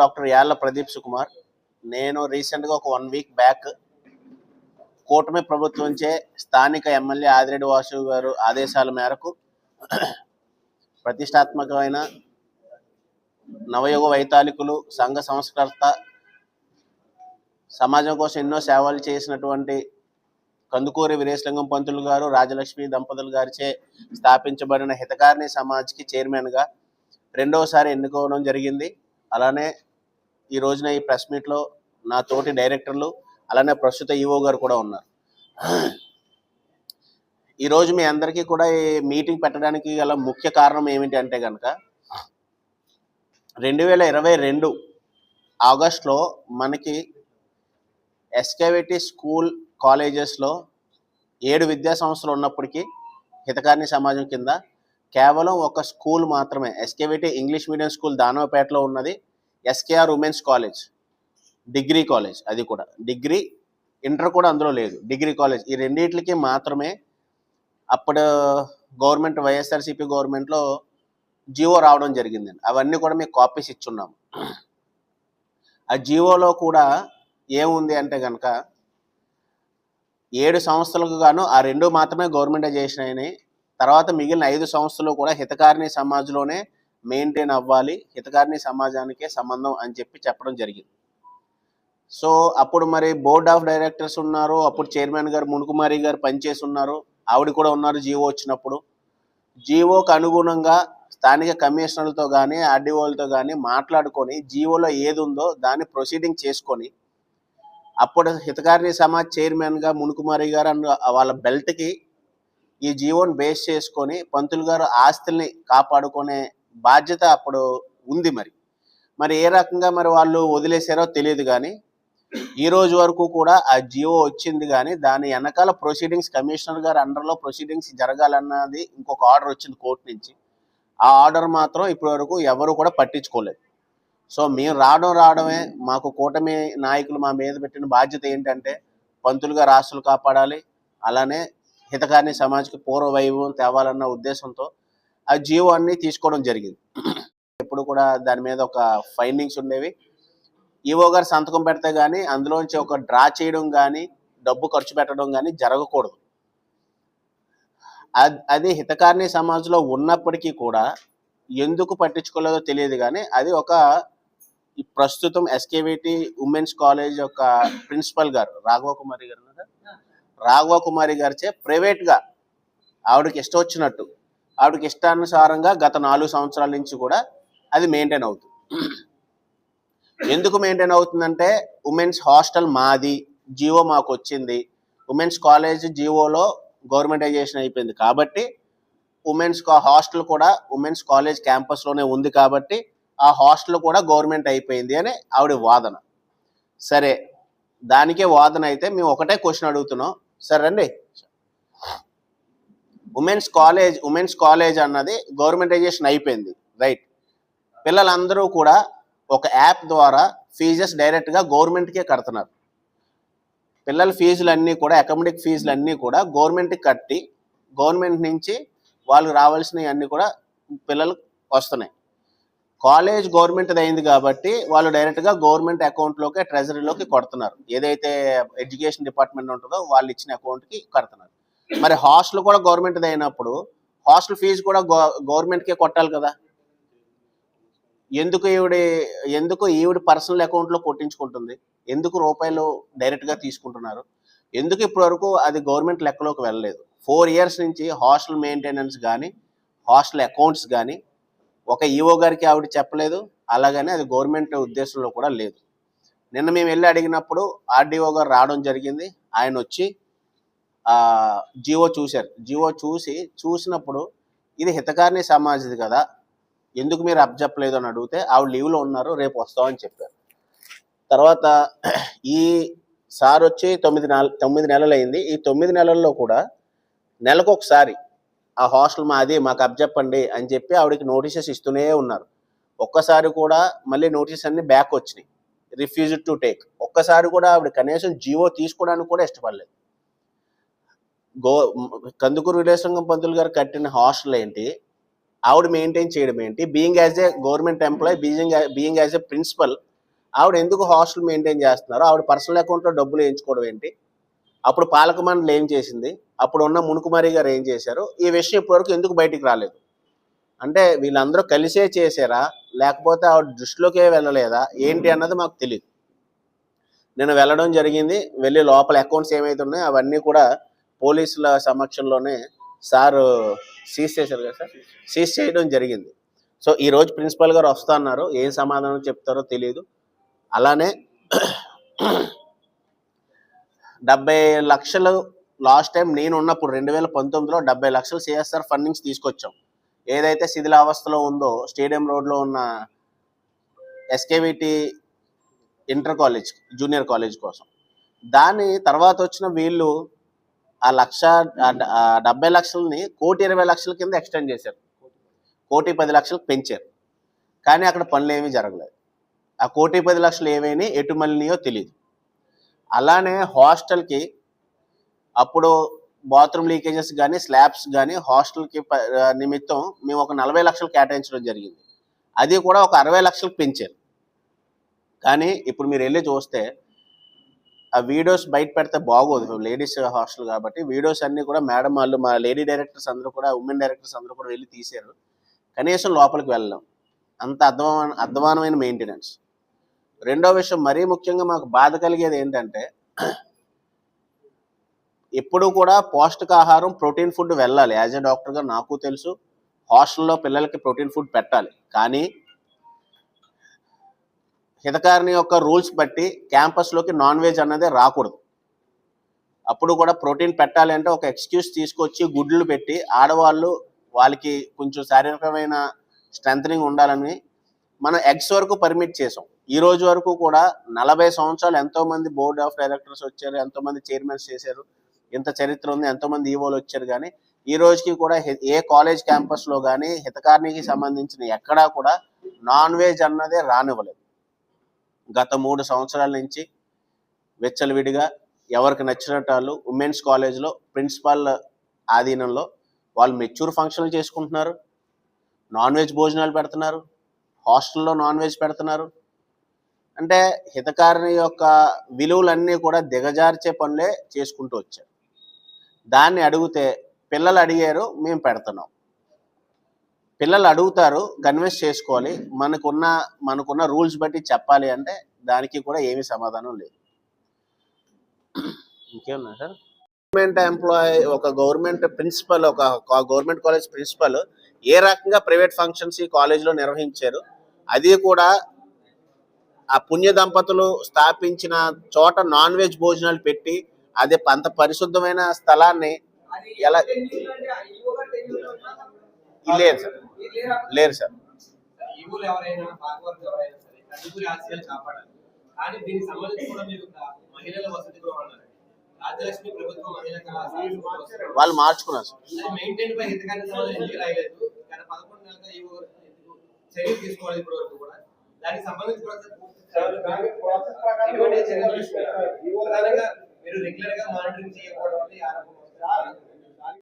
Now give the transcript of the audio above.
Doctor యాళ్ళ Pradeep Sukumar. నేను రీసెంట్గా ఒక వన్ వీక్ బ్యాక్ కూటమి ప్రభుత్వంచే స్థానిక ఎమ్మెల్యే ఆదిరెడ్డి వాసు గారు ఆదేశాల మేరకు ప్రతిష్టాత్మకమైన నవయుగ వైతాళికులు సంఘ సంస్కర్త సమాజం కోసం ఎన్నో సేవలు చేసినటువంటి కందుకూరి వీరేశలింగం పంతులు గారు రాజలక్ష్మి దంపతులు గారిచే స్థాపించబడిన హితకారిణి సమాజ్కి చైర్మన్గా రెండవసారి ఎన్నుకోవడం జరిగింది. అలానే ఈ రోజున ఈ ప్రెస్ మీట్లో నా తోటి డైరెక్టర్లు అలానే ప్రస్తుత ఈఓ గారు కూడా ఉన్నారు. ఈరోజు మీ అందరికీ కూడా ఈ మీటింగ్ పెట్టడానికి గల ముఖ్య కారణం ఏమిటి అంటే కనుక రెండు వేల ఇరవై రెండు ఆగస్ట్లో మనకి ఎస్కేవిటీ స్కూల్ కాలేజెస్లో ఏడు విద్యా సంస్థలు ఉన్నప్పటికీ హితకారిణి సమాజం కింద కేవలం ఒక స్కూల్ మాత్రమే ఎస్కేవిటీ ఇంగ్లీష్ మీడియం స్కూల్ దానవపేటలో ఉన్నది SKR women's college degree college అది కూడా. డిగ్రీ ఇంటర్ కూడా అందులో లేదు డిగ్రీ కాలేజ్. ఈ రెండింటికి మాత్రమే అప్పుడు గవర్నమెంట్ వైఎస్ఆర్సీపీ గవర్నమెంట్లో జియో రావడం జరిగిందండి. అవన్నీ కూడా మీకు కాపీస్ ఇచ్చున్నాము. ఆ జియోలో కూడా ఏముంది అంటే కనుక ఏడు సంస్థలకు గాను ఆ రెండు మాత్రమే గవర్నమెంటే చేసినాయని తర్వాత మిగిలిన ఐదు సంస్థలు కూడా హితకారిణి సమాజ్లోనే మెయింటైన్ అవ్వాలి హితకారిణి సమాజానికే సంబంధం అని చెప్పి చెప్పడం జరిగింది. సో అప్పుడు మరి బోర్డ్ ఆఫ్ డైరెక్టర్స్ ఉన్నారు అప్పుడు చైర్మన్ గారు మునుకుమారి గారు పనిచేసి ఉన్నారు ఆవిడ కూడా ఉన్నారు జీవో వచ్చినప్పుడు. జీవోకు అనుగుణంగా స్థానిక కమిషనర్లతో కానీ ఆర్డీఓలతో కానీ మాట్లాడుకొని జీవోలో ఏది ఉందో దాన్ని ప్రొసీడింగ్ చేసుకొని అప్పుడు హితకారిణి సమాజ్ చైర్మన్గా మునుకుమారి గారు అన్న వాళ్ళ బెల్ట్కి ఈ జీవోని బేస్ చేసుకొని పంతులు గారు ఆస్తుల్ని కాపాడుకునే బాధ్యత అప్పుడు ఉంది మరి. మరి ఏ రకంగా మరి వాళ్ళు వదిలేశారో తెలియదు కానీ ఈ రోజు వరకు కూడా ఆ జియో వచ్చింది కానీ దాని వెనకాల ప్రొసీడింగ్స్ కమిషనర్ గారు అండర్లో ప్రొసీడింగ్స్ జరగాలన్నది ఇంకొక ఆర్డర్ వచ్చింది కోర్టు నుంచి. ఆ ఆర్డర్ మాత్రం ఇప్పటి వరకు ఎవరు కూడా పట్టించుకోలేదు. సో మేము రావడం రావడమే మాకు కూటమి నాయకులు మా మీద పెట్టిన బాధ్యత ఏంటంటే పంతులుగా రాష్ట్రాలు కాపాడాలి అలానే హితకారిణి సమాజకి పూర్వ వైభవం తేవాలన్న ఉద్దేశంతో ఆ జీవో అన్ని తీసుకోవడం జరిగింది. ఎప్పుడు కూడా దాని మీద ఒక ఫైండింగ్స్ ఉండేవి. ఈవో గారు సంతకం పెడితే కానీ అందులోంచి ఒక డ్రా చేయడం కానీ డబ్బు ఖర్చు పెట్టడం కానీ జరగకూడదు. అది హితకారిణి సమాజ్లో ఉన్నప్పటికీ కూడా ఎందుకు పట్టించుకోలేదో తెలియదు కానీ అది ఒక ప్రస్తుతం ఎస్కేవిటి ఉమెన్స్ కాలేజ్ యొక్క ప్రిన్సిపల్ గారు రాఘవ కుమారి గారు రాఘవ కుమారి గారిచే ప్రైవేట్గా ఆవిడకి ఇష్టం వచ్చినట్టు. ఆవిడకి ఇష్టానుసారంగా గత నాలుగు సంవత్సరాల నుంచి కూడా అది మెయింటైన్ అవుతుంది ఎందుకు మెయింటైన్ అవుతుందంటే ఉమెన్స్ హాస్టల్ మాది జియో మాకు వచ్చింది ఉమెన్స్ కాలేజ్ జియోలో గవర్నమెంటైజేషన్ అయిపోయింది. కాబట్టి ఉమెన్స్ హాస్టల్ కూడా ఉమెన్స్ కాలేజ్ క్యాంపస్లోనే ఉంది కాబట్టి ఆ హాస్టల్ కూడా గవర్నమెంట్ అయిపోయింది అని ఆవిడ వాదన. సరే దానికే వాదన అయితే మేము ఒకటే క్వశ్చన్ అడుగుతున్నాం. సరే రండి. ఉమెన్స్ కాలేజ్ ఉమెన్స్ కాలేజ్ అన్నది గవర్నమెంటైజేషన్ అయిపోయింది. రైట్. పిల్లలందరూ కూడా ఒక యాప్ ద్వారా ఫీజెస్ డైరెక్ట్గా గవర్నమెంట్కే కడుతున్నారు. పిల్లల ఫీజులు అన్నీ కూడా అకామిడిక్ ఫీజులు అన్నీ కూడా గవర్నమెంట్కి కట్టి గవర్నమెంట్ నుంచి వాళ్ళకి రావాల్సినవి అన్నీ కూడా పిల్లలకు వస్తున్నాయి. కాలేజ్ గవర్నమెంట్ అయింది కాబట్టి వాళ్ళు డైరెక్ట్గా గవర్నమెంట్ అకౌంట్లోకి ట్రెజరీలోకి కొడుతున్నారు. ఏదైతే ఎడ్యుకేషన్ డిపార్ట్మెంట్ ఉంటుందో వాళ్ళు ఇచ్చిన అకౌంట్కి కడుతున్నారు. మరి హాస్టల్ కూడా గవర్నమెంట్ అయినప్పుడు హాస్టల్ ఫీజు కూడా గవర్నమెంట్కే కొట్టాలి కదా. ఎందుకు ఈవిడ ఎందుకు ఈవిడ పర్సనల్ అకౌంట్లో కొట్టించుకుంటుంది? ఎందుకు రూపాయలు డైరెక్ట్గా తీసుకుంటున్నారు? ఎందుకు ఇప్పటి వరకు అది గవర్నమెంట్ లెక్కలోకి వెళ్ళలేదు? ఫోర్ ఇయర్స్ నుంచి హాస్టల్ మెయింటెనెన్స్ కానీ హాస్టల్ అకౌంట్స్ కానీ ఒక ఈఓ గారికి ఆవిడ చెప్పలేదు. అలాగని అది గవర్నమెంట్ ఉద్దేశంలో కూడా లేదు. నిన్న మేము వెళ్ళి అడిగినప్పుడు ఆర్డీఓ గారు రావడం జరిగింది. ఆయన వచ్చి జివో చూశారు. జివో చూసి చూసినప్పుడు ఇది హితకారిణి సమాజది కదా ఎందుకు మీరు అప్ చెప్పలేదు అని అడిగితే ఆవిడ లీవ్లో ఉన్నారు రేపు వస్తామని చెప్పారు. తర్వాత ఈ సార్ వచ్చి తొమ్మిది నెల తొమ్మిది నెలలు అయింది ఈ తొమ్మిది నెలల్లో కూడా నెలకు ఒకసారి ఆ హాస్టల్ మాది మాకు అబ్జెప్పండి అని చెప్పి ఆవిడకి నోటీసెస్ ఇస్తూనే ఉన్నారు. ఒక్కసారి కూడా మళ్ళీ నోటీస్ అన్ని బ్యాక్ వచ్చినాయి. Refuse to take. ఒక్కసారి కూడా ఆవిడ కనీసం జీవో తీసుకోవడానికి కూడా ఇష్టపడలేదు. గో కందుకూరు విలేసంగం పంతులు గారు కట్టిన హాస్టల్ ఏంటి? ఆవిడ మెయింటైన్ చేయడం ఏంటి? Being as a government employee being being as a principal ఆవిడ ఎందుకు హాస్టల్ మెయింటైన్ చేస్తున్నారు? ఆవిడ పర్సనల్ అకౌంట్లో డబ్బులు వేయించుకోవడం ఏంటి? అప్పుడు పాలక మండలి ఏం చేసింది? అప్పుడు ఉన్న మునుకుమారి గారు ఏం చేశారు? ఈ విషయం ఇప్పటివరకు ఎందుకు బయటికి రాలేదు? అంటే వీళ్ళందరూ కలిసే చేశారా? లేకపోతే ఆవిడ దృష్టిలోకే వెళ్ళలేదా? ఏంటి అన్నది మాకు తెలియదు నేను వెళ్ళడం జరిగింది. వెళ్ళి లోపల అకౌంట్స్ ఏమైతే ఉన్నాయో అవన్నీ కూడా పోలీసుల సమక్షంలోనే సార్ సీజ్ చేశారు కదా సార్? సీజ్ చేయడం జరిగింది. సో ఈ రోజు ప్రిన్సిపల్ గారు వస్తా అన్నారు. ఏం సమాధానం చెప్తారో తెలియదు అలానే డెబ్బై లక్షలు లాస్ట్ టైం నేను ఉన్నప్పుడు రెండు వేల పంతొమ్మిదిలో డెబ్బై లక్షలు సిఎస్ఆర్ ఫండింగ్స్ తీసుకొచ్చాం. ఏదైతే శిథిలావస్థలో ఉందో స్టేడియం రోడ్లో ఉన్న SKVT inter college junior college కోసం. దాని తర్వాత వచ్చిన వీళ్ళు ఆ లక్ష డెబ్బై లక్షలని కోటి ఇరవై లక్షల కింద ఎక్స్టెండ్ చేశారు. కోటి పది లక్షలకు పెంచారు. కానీ అక్కడ పనులు ఏమీ జరగలేదు. ఆ కోటి పది లక్షలు ఏమైనా ఎటు మళ్ళీయో తెలియదు అలానే హాస్టల్కి అప్పుడు బాత్రూమ్ లీకేజెస్ కానీ స్లాబ్స్ కానీ హాస్టల్కి నిమిత్తం మేము ఒక నలభై లక్షలు కేటాయించడం జరిగింది. అది కూడా ఒక అరవై లక్షలకు పెంచారు. కానీ ఇప్పుడు మీరు వెళ్ళి చూస్తే ఆ వీడియోస్ బయట పెడితే బాగోదు. లేడీస్ హాస్టల్ కాబట్టి వీడియోస్ అన్నీ కూడా మేడం వాళ్ళు మా లేడీ డైరెక్టర్స్ అందరూ కూడా ఉమెన్ డైరెక్టర్స్ అందరూ కూడా వెళ్ళి తీశారు. కనీసం లోపలికి వెళ్ళాం అంత అధ్వాన అద్వానమైన మెయింటెనెన్స్. రెండో విషయం మరీ ముఖ్యంగా మాకు బాధ కలిగేది ఏంటంటే ఎప్పుడు కూడా పౌష్టికాహారం ప్రోటీన్ ఫుడ్ వెళ్ళాలి. యాజ్ ఎ డాక్టర్గా నాకు తెలుసు హాస్టల్లో పిల్లలకి ప్రోటీన్ ఫుడ్ పెట్టాలి. కానీ హితకారిణి యొక్క రూల్స్ బట్టి క్యాంపస్లోకి నాన్ వెజ్ అన్నదే రాకూడదు. అప్పుడు కూడా ప్రోటీన్ పెట్టాలి అంటే ఒక ఎక్స్క్యూజ్ తీసుకొచ్చి గుడ్లు పెట్టి ఆడవాళ్ళు వాళ్ళకి కొంచెం శారీరకమైన స్ట్రెంథనింగ్ ఉండాలని మనం ఎగ్స్ వరకు పర్మిట్ చేసాం. ఈ రోజు వరకు కూడా నలభై సంవత్సరాలు ఎంతో మంది బోర్డ్ ఆఫ్ డైరెక్టర్స్ వచ్చారు ఎంతో మంది చైర్మన్స్ చేశారు ఇంత చరిత్ర ఉంది ఎంతో మంది ఈవోలు వచ్చారు కానీ ఈ రోజుకి కూడా ఏ కాలేజ్ క్యాంపస్లో కానీ హితకారినికి సంబంధించిన ఎక్కడా కూడా నాన్ వెజ్ అన్నదే రానివ్వలేదు. గత మూడు సంవత్సరాల నుంచి వెచ్చలవిడిగా ఎవరికి నచ్చినట్టు వాళ్ళు ఉమెన్స్ కాలేజ్లో ప్రిన్సిపాల్ ఆధీనంలో వాళ్ళు మెచ్యూర్ ఫంక్షన్లు చేసుకుంటున్నారు నాన్ వెజ్ భోజనాలు పెడుతున్నారు హాస్టల్లో నాన్ వెజ్ పెడుతున్నారు. అంటే హితకారిణి యొక్క విలువలన్నీ కూడా దిగజార్చే పనులే చేసుకుంటూ వచ్చారు. దాన్ని అడిగితే పిల్లలు అడిగారు మేము పెడుతున్నాం. పిల్లలు అడుగుతారు కన్విన్స్ చేసుకోవాలి. మనకున్న మనకున్న రూల్స్ బట్టి చెప్పాలి అంటే దానికి కూడా ఏమీ సమాధానం లేదు. ఇంకేమన్నా సార్? గవర్నమెంట్ ఎంప్లాయీ ఒక గవర్నమెంట్ ప్రిన్సిపల్ ఒక గవర్నమెంట్ కాలేజ్ ప్రిన్సిపల్ ఏ రకంగా ప్రైవేట్ ఫంక్షన్స్ ఈ కాలేజీలో నిర్వహించారు అది కూడా ఆ పుణ్య దంపతులు స్థాపించిన చోట నాన్ వెజ్ భోజనాలు పెట్టి అది అంత పరిశుద్ధమైన స్థలాన్ని ఎలా లేదు సార్. లేరు సార్. వాళ్ళు మార్చుకున్నారు సార్. మీరు రెగ్యులర్గా మానిటరింగ్ చేయకపోవడం వల్ల ఆరోపణ.